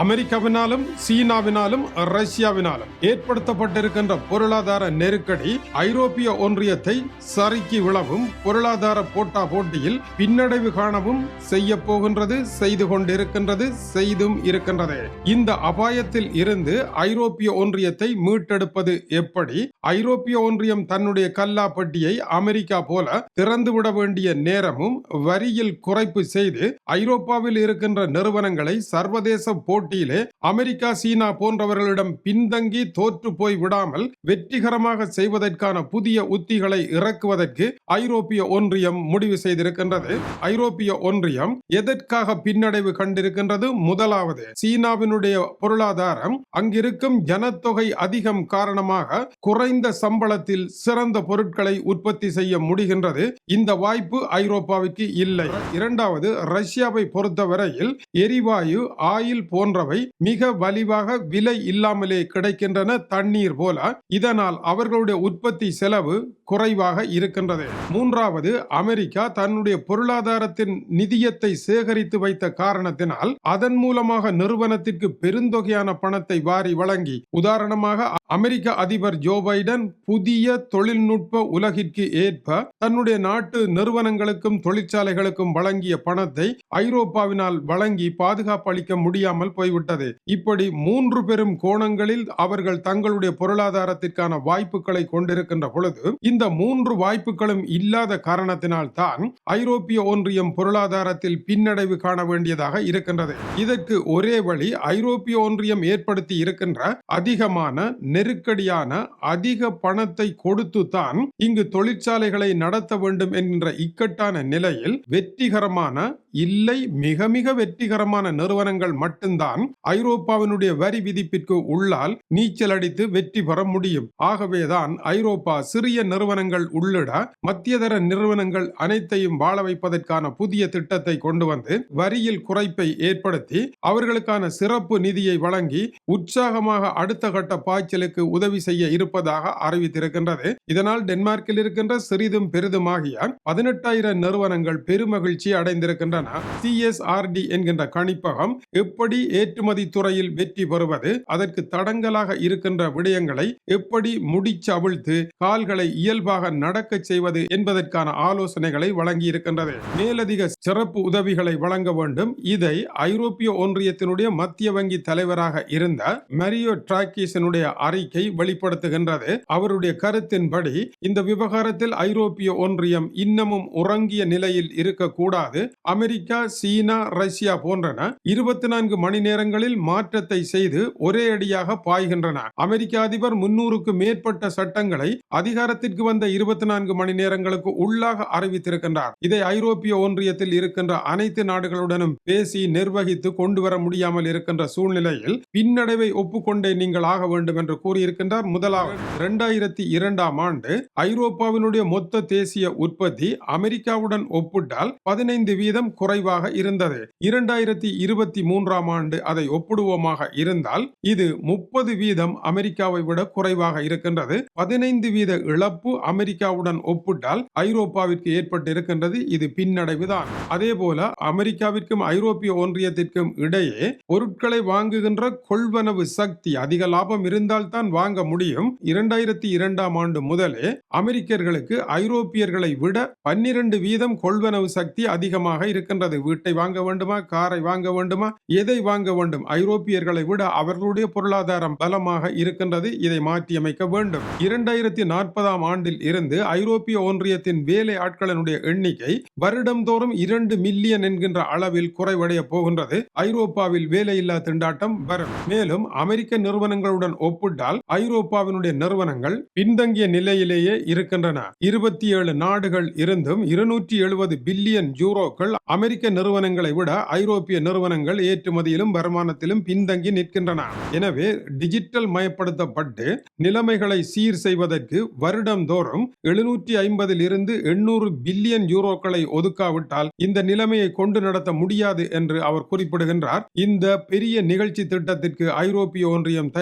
அமெரிக்காவினாலும் சீனாவினாலும் ரஷ்யாவினாலும் ஏற்படுத்தப்பட்டிருக்கின்ற பொருளாதார நெருக்கடி ஐரோப்பிய ஒன்றியத்தை சறுக்கி விழவும் பொருளாதார போட்டா போட்டியில் பின்னடைவு காணவும் செய்ய போகின்றது செய்து கொண்டிருக்கின்றது செய்தும் இருக்கின்றது. இந்த அபாயத்தில் இருந்து ஐரோப்பிய ஒன்றியத்தை மீட்டெடுப்பது எப்படி? ஐரோப்பிய ஒன்றியம் தன்னுடைய கல்லாப்பட்டியை அமெரிக்கா போல திறந்துவிட வேண்டிய நேரமும் வரியில் குறைப்பு செய்து ஐரோப்பாவில் இருக்கின்ற நிறுவனங்களை சர்வதேச போட்டியிலே அமெரிக்கா சீனா போன்றவர்களிடம் பின்தங்கி தோற்று போய் விடாமல் வெற்றிகரமாக செய்வதற்கான புதிய உத்திகளை இறக்குவதற்கு ஐரோப்பிய ஒன்றியம் முடிவு செய்திருக்கின்றது. ஐரோப்பிய ஒன்றியம் எதற்காக பின்னடைவு கண்டிருக்கின்றது? முதலாவது சீனாவினுடைய பொருளாதாரம் அங்கிருக்கும் ஜனத்தொகை அதிகம் காரணமாக குறைந்த சம்பளத்தில் சிறந்த பொருட்களை உற்பத்தி செய்ய முடிகின்றது. இந்த வாய்ப்பு ஐரோப்பாவுக்கு இல்லை. இரண்டாவது ரஷ்யாவை பொறுத்தவரையில் எரிவாயு ஆயில் போன்ற போன்றவை மிக வலிவாக விலை இல்லாமலே கிடைக்கின்றன தண்ணீர் போல. இதனால் அவர்களுடைய உற்பத்தி செலவு குறைவாக இருக்கின்றது. மூன்றாவது அமெரிக்கா தன்னுடைய பொருளாதாரத்தின் நிதியத்தை சேகரித்து வைத்த காரணத்தினால் அதன் மூலமாக நிறுவனத்திற்கு பெருந்தொகையான பணத்தை வாரி வழங்கி உதாரணமாக அமெரிக்க அதிபர் ஜோ பைடன் புதிய தொழில்நுட்ப உலகிற்கு ஏற்ப தன்னுடைய நாட்டு நிறுவனங்களுக்கும் தொழிற்சாலைகளுக்கும் வழங்கிய பணத்தை ஐரோப்பாவினால் வழங்கி பாதுகாப்பு அளிக்க முடியாமல் போய்விட்டது. இப்படி மூன்று பெரும் கோணங்களில் அவர்கள் தங்களுடைய பொருளாதாரத்திற்கான வாய்ப்புகளை கொண்டிருக்கின்ற பொழுது இந்த மூன்று வாய்ப்புகளும் இல்லாத காரணத்தினால் தான் ஐரோப்பிய ஒன்றியம் பொருளாதாரத்தில் பின்னடைவு காண வேண்டியதாக இருக்கின்றது. இதற்கு ஒரே வழி ஐரோப்பிய ஒன்றியம் ஏற்படுத்தி இருக்கின்ற அதிகமான நெருக்கடியான அதிக பணத்தை கொடுத்து தான் இங்கு தொழிற்சாலைகளை நடத்த வேண்டும் என்கின்ற இக்கட்டான நிலையில் வெற்றிகரமான இல்லை மிக மிக வெற்றிகரமான நிறுவனங்கள் மட்டும்தான் ஐரோப்பாவினுடைய வரி விதிப்பிற்கு உள்ளால் நீச்சல் அடித்து வெற்றி பெற முடியும். ஆகவேதான் ஐரோப்பா சிறிய நிறுவனங்கள் உள்ளிட மத்தியதர நிறுவனங்கள் அனைத்தையும் வாழ வைப்பதற்கான புதிய திட்டத்தை கொண்டு வந்து வரியில் குறைப்பை ஏற்படுத்தி அவர்களுக்கான சிறப்பு நிதியை வழங்கி உற்சாகமாக அடுத்த கட்ட பாய்ச்சலுக்கு மக்களுக்கு உதவி செய்ய இருப்பதாக அறிவித்திருக்கின்றது. இதனால் டென்மார்க்கில் இருக்கின்ற சிறிதும் பெரிதுமாகிய பதினெட்டாயிரம் நிறுவனங்கள் பெருமகிழ்ச்சி அடைந்திருக்கின்றன. சிஎஸ்ஆர்டி என்கின்ற கணிப்பகம் எப்படி ஏற்றுமதி துறையில் வெற்றி பெறுவது அதற்கு தடங்கலாக இருக்கின்ற விடயங்களை எப்படி முடிச்சவிழ்த்து கால்களை இயல்பாக நடக்க செய்வது என்பதற்கான ஆலோசனைகளை வழங்கி இருக்கின்றது மேலதிக சிறப்பு உதவிகளை வழங்க வேண்டும். இதை ஐரோப்பிய ஒன்றியத்தினுடைய மத்திய வங்கி தலைவராக இருந்த மரியோ டிராக்கிஸனுடைய அறிக்கை வெளிப்படுத்துகின்றது. அவருடைய கருத்தின்படி இந்த விவகாரத்தில் ஐரோப்பிய ஒன்றியம் இன்னமும் உறங்கிய நிலையில் இருக்கக்கூடாது. அமெரிக்கா சீனா ரஷ்யா போன்றன இருபத்தி நான்கு மணி நேரங்களில் மாற்றத்தை செய்து ஒரே அடியாக பாய்கின்றன. அமெரிக்க அதிபர் முன்னூறுக்கு மேற்பட்ட சட்டங்களை அதிகாரத்திற்கு வந்த இருபத்தி நான்கு மணி நேரங்களுக்கு உள்ளாக அறிவித்திருக்கின்றார். இதை ஐரோப்பிய ஒன்றியத்தில் இருக்கின்ற அனைத்து நாடுகளுடனும் பேசி நிர்வகித்து கொண்டு வர முடியாமல் இருக்கின்ற சூழ்நிலையில் பின்னடைவை ஒப்புக்கொண்டே நீங்கள் ஆக வேண்டும் என்று கூறியிருக்கின்றார். முதலாவது இரண்டாயிரத்தி இரண்டாம் ஆண்டு ஐரோப்பாவினுடைய மொத்த தேசிய உற்பத்தி அமெரிக்காவுடன் ஒப்பிட்டால் பதினைந்து வீதம் குறைவாக இருந்தது. இரண்டாயிரத்தி இருபத்தி மூன்றாம் ஆண்டு அதை ஒப்பிடுவோமாக இருந்தால் இது முப்பது வீதம் அமெரிக்காவை விட குறைவாக இருக்கின்றது. பதினைந்து வீத இழப்பு அமெரிக்காவுடன் ஒப்பிட்டால் ஐரோப்பாவிற்கு ஏற்பட்டிருக்கின்றது. இது பின்னடைவுதான். அதே போல அமெரிக்காவிற்கும் ஐரோப்பிய ஒன்றியத்திற்கும் இடையே பொருட்களை வாங்குகின்ற கொள்வனவு சக்தி அதிக லாபம் இருந்தால் தான் வாங்க முடியும். இரண்டாயிரத்தி இரண்டாம் ஆண்டு முதலே அமெரிக்கர்களுக்கு ஐரோப்பியர்களை விட பன்னிரண்டு வீதம் கொள்வனவு சக்தி அதிகமாக இருக்கின்றது. வீட்டை வாங்க வேண்டுமா? காரை வாங்க வேண்டுமா? எதை வாங்க வேண்டும்? ஐரோப்பியர்களை விட அவர்களுடைய பொருளாதாரம் பலமாக இருக்கின்றது. இதை மாற்றியமைக்க வேண்டும். இரண்டாயிரத்தி நாற்பதாம் ஆண்டில் இருந்து ஐரோப்பிய ஒன்றியத்தின் வேலை ஆட்களினுடைய எண்ணிக்கை வருடம்தோறும் இரண்டு மில்லியன் என்கின்ற அளவில் குறைவடைய போகின்றது. ஐரோப்பாவில் வேலையில்லா திண்டாட்டம் வரும். மேலும் அமெரிக்க நிறுவனங்களுடன் ஒப்பிட்டால் ஐரோப்பாவினுடைய நிறுவனங்கள் பின்தங்கிய நிலையிலேயே இருக்கின்றன. இருபத்தி ஏழு நாடுகள் இருந்தும் இருநூற்றி எழுபது பில்லியன் யூரோக்கள் அமெரிக்க நிறுவனங்களை விட ஐரோப்பிய நிறுவனங்கள் ஏற்றுமதியிலும் வருமானத்திலும் பின்தங்கி நிற்கின்றன. எனவே டிஜிட்டல் மயப்படுத்தப்பட்டு நிலைமைகளை சீர் செய்வதற்கு வருடந்தோறும் எழுநூற்றி ஐம்பதில் இருந்து எண்ணூறு பில்லியன் யூரோக்களை ஒதுக்காவிட்டால் இந்த நிலைமையை கொண்டு நடத்த முடியாது என்று அவர் குறிப்பிடுகின்றார். இந்த பெரிய நிகழ்ச்சி திட்டத்திற்கு ஐரோப்பிய ஒன்றியம்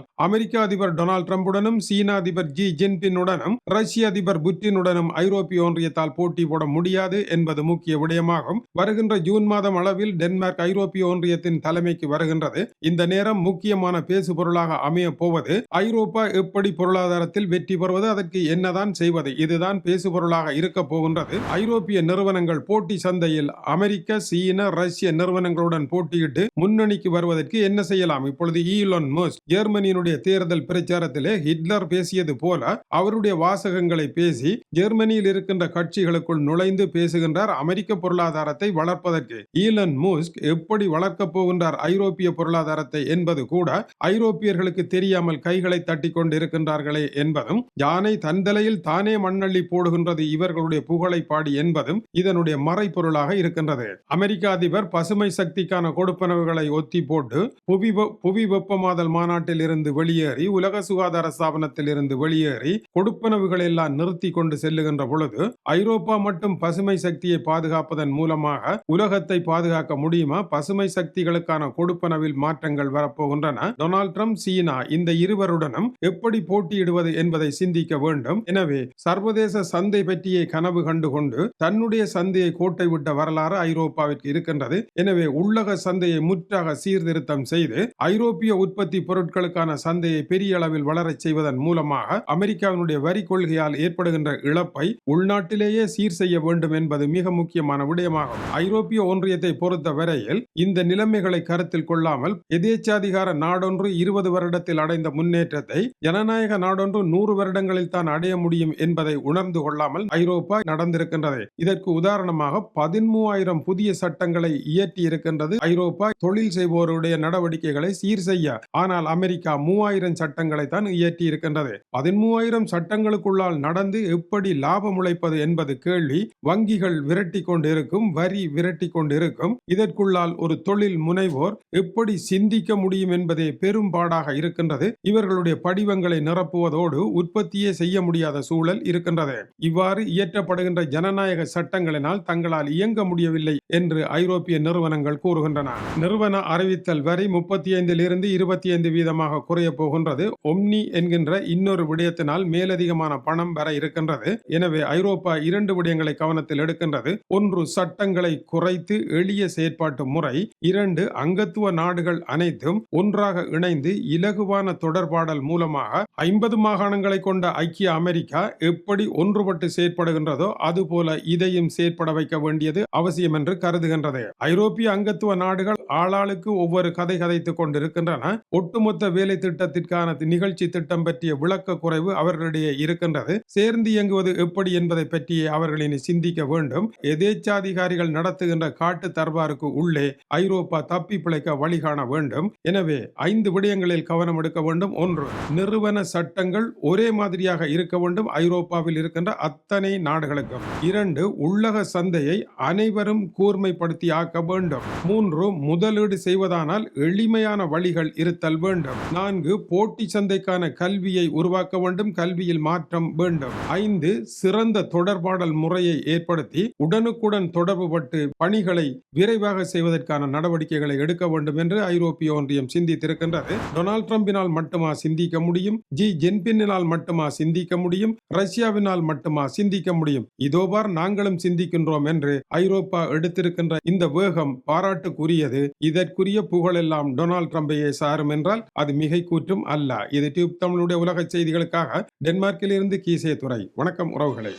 தயாராகாவிட்டால் அமெரிக்க அதிபர் டொனால்டு டிரம்புடனும் சீன அதிபர் ஜி ஜின்பின்னுடனும் ரஷ்ய அதிபர் புட்டினுடனும் ஐரோப்பிய ஒன்றியத்தால் போட்டி போட முடியாது என்பது முக்கிய விடயமாகும். வருகின்ற ஜூன் மாதம் அளவில் டென்மார்க் ஐரோப்பிய ஒன்றியத்தின் தலைமைக்கு வருகின்றது. இந்த நேரம் முக்கியமான பேசு பொருளாக அமைய போவது ஐரோப்பா எப்படி பொருளாதாரத்தில் வெற்றி பெறுவது அதற்கு என்னதான் செய்வது இதுதான் பேசு பொருளாக இருக்க போகின்றது. ஐரோப்பிய நிறுவனங்கள் போட்டி சந்தையில் அமெரிக்க சீன ரஷ்ய நிறுவனங்களுடன் போட்டியிட்டு முன்னணிக்கு வருவதற்கு என்ன செய்யலாம்? இப்பொழுது ஈலோன் மோஸ் ஜெர்மனி ஜெர்மனியினுடைய தேர்தல் பிரச்சாரத்திலே ஹிட்லர் பேசியது போல அவருடைய வாசகங்களை பேசி ஜெர்மனியில் இருக்கின்ற கட்சிகளுக்குள் நுழைந்து பேசுகின்றார் அமெரிக்க பொருளாதாரத்தை வளர்ப்பதற்கு. ஈலன் மூஸ்க் எப்படி வளர்க்கப் போகின்றார் ஐரோப்பிய பொருளாதாரத்தை என்பது கூட ஐரோப்பியர்களுக்கு தெரியாமல் கைகளை தட்டி கொண்டிருக்கின்றார்களே என்பதும் யானை தந்தலையில் தானே மண்ணள்ளி போடுகின்றது இவர்களுடைய புகழை பாடி என்பதும் இதனுடைய மறைப்பொருளாக இருக்கின்றது. அமெரிக்க அதிபர் பசுமை சக்திக்கான கொடுப்பனவுகளை ஒத்தி போட்டு புவி புவி வெப்பமாதல் மாநாட்டில் இருந்து வெளியேறி உலக சுகாதார ஸ்தாபனத்தில் இருந்து வெளியேறி கொடுப்பனவுகளை எல்லாம் நிறுத்தி கொண்டு செல்லுகின்ற பொழுது ஐரோப்பா மட்டும் பசுமை சக்தியை பாதுகாப்பதன் மூலமாக உலகத்தை பாதுகாக்க முடியுமா? பசுமை சக்திகளுக்கான கொடுப்பனவில் மாற்றங்கள் வரப்போகின்றன. டொனால்ட் ட்ரம்ப் சீனா இந்த இருவருடனும் எப்படி போட்டியிடுவது என்பதை சிந்திக்க வேண்டும். எனவே சர்வதேச சந்தை பற்றிய கனவு கண்டுகொண்டு தன்னுடைய சந்தையை கோட்டை விட்ட வரலாறு ஐரோப்பாவிற்கு இருக்கின்றது. எனவே உள்ளக சந்தையை முற்றாக சீர்திருத்தம் செய்து ஐரோப்பிய உற்பத்தி பொருட்களுக்கான சந்தையை பெரிய அளவில் வளரச் செய்வதன் மூலமாக அமெரிக்காவினுடைய வரி கொள்கையால் ஏற்படுகின்ற இழப்பை உள்நாட்டிலேயே சீர் செய்ய வேண்டும் என்பது மிக முக்கியமான விடயமாகும். ஐரோப்பிய ஒன்றியத்தை பொறுத்த வரையில் இந்த நிலைமைகளை கருத்தில் கொள்ளாமல் எதேச்சாதிகார நாடொன்று இருபது வருடத்தில் அடைந்த முன்னேற்றத்தை ஜனநாயக நாடொன்று நூறு வருடங்களில் தான் அடைய முடியும் என்பதை உணர்ந்து கொள்ளாமல் ஐரோப்பா நடந்திருக்கின்றது. இதற்கு உதாரணமாக பதிமூவாயிரம் புதிய சட்டங்களை இயற்றி இருக்கின்றது ஐரோப்பா தொழில் செய்வோருடைய நடவடிக்கைகளை சீர் செய்ய. ஆனால் அமெரிக்கா மூவாயிரம் சட்டங்களை தான் இயற்றி இருக்கின்றது. பதிமூவாயிரம் சட்டங்களுக்குள்ளால் நடந்து எப்படி லாபம் உழைப்பது என்பது கேள்வி வங்கிகள் விரட்டி கொண்டிருக்கும் வரி விரட்டி கொண்டிருக்கும் இதற்குள்ளால் ஒரு தொழில் முனைவோர் எப்படி சிந்திக்க முடியும் என்பதே பெரும்பாடாக இருக்கின்றது. இவர்களுடைய படிவங்களை நிரப்புவதோடு உற்பத்தியே செய்ய முடியாத சூழல் இருக்கின்றது. இவ்வாறு இயற்றப்படுகின்ற ஜனநாயக சட்டங்களினால் தங்களால் இயங்க முடியவில்லை என்று ஐரோப்பிய நிறுவனங்கள் கூறுகின்றன. நிறுவன அறிவித்தல் வரி முப்பத்தி ஐந்தில் இருந்து இருபத்தி ஐந்து வீதமாக குறைய போகின்றது ஒம்னி என்கின்ற இன்னொரு விடயத்தினால் மேலதிகமான பணம் வர இருக்கின்றது. எனவே ஐரோப்பா இரண்டு விடயங்களை கவனத்தில் எடுக்கின்றது. ஒன்று சட்டங்களை குறைத்து எளிய செயற்பாட்டு முறை. இரண்டு அங்கத்துவ நாடுகள் அனைத்தும் ஒன்றாக இணைந்து இலகுவான தொடர்பாடல் மூலமாக ஐம்பது மாகாணங்களை கொண்ட ஐக்கிய அமெரிக்கா எப்படி ஒன்றுபட்டு செயற்படுகின்றதோ அதுபோல இதையும் செயற்பட வைக்க வேண்டியது அவசியம் என்று கருதுகின்றது. ஐரோப்பிய அங்கத்துவ நாடுகள் ஆளாளுக்கு ஒவ்வொரு கதை கதைத்துக் கொண்டிருக்கின்றன. ஒட்டுமொத்த வேலை வேலை திட்டத்திற்கான நிகழ்ச்சி திட்டம் பற்றிய விளக்க குறைவு அவர்களிடையே இருக்கின்றது. சேர்ந்து இயங்குவது எப்படி என்பதை பற்றி அவர்கள் இனி சிந்திக்க வேண்டும். எதேச்சாதிகாரிகள் நடத்துகின்ற காட்டு தர்பாருக்கு உள்ளே ஐரோப்பா தப்பி பிழைக்க வழிகாண வேண்டும். எனவே ஐந்து விடயங்களில் கவனம் எடுக்க வேண்டும். ஒன்று நிறுவன சட்டங்கள் ஒரே மாதிரியாக இருக்க வேண்டும். ஐரோப்பாவில் இருக்கின்ற அத்தனை நாடுகளுக்கும். இரண்டு உள்ளக சந்தையை அனைவரும் கூர்மைப்படுத்தி ஆக்க வேண்டும். மூன்று முதலீடு செய்வதானால் எளிமையான வழிகள் இருத்தல் வேண்டும். நான்கு போட்டி சந்தைக்கான கல்வியை உருவாக்க வேண்டும் கல்வியில் மாற்றம் வேண்டும். ஐந்து சிறந்த தொடர்பாடல் முறையை ஏற்படுத்தி உடனுக்குடன் தொடர்புபட்டு பணிகளை விரைவாக செய்வதற்கான நடவடிக்கைகளை எடுக்க வேண்டும் என்று ஐரோப்பிய ஒன்றியம் சிந்தித்திருக்கின்றது. டொனால்ட் ட்ரம்பினால் மட்டுமா சிந்திக்க முடியும்? ஜி. ஜென்பின்னால் மட்டுமா சிந்திக்க முடியும்? ரஷ்யாவினால் மட்டுமா சிந்திக்க முடியும்? இதோபார் நாங்களும் சிந்திக்கின்றோம் என்று ஐரோப்பா எடுத்திருக்கின்ற இந்த வேகம் பாராட்டுக்குரியது. இதற்குரிய புகழெல்லாம் டொனால்ட் ட்ரம்பையே சாரும் என்றால் அது மிக கூற்றும் அல்ல. இது டியூப் தமிழுடைய உலக செய்திகளுக்காக டென்மார்க்கில் இருந்து கீசே துறை வணக்கம் உறவுகளை.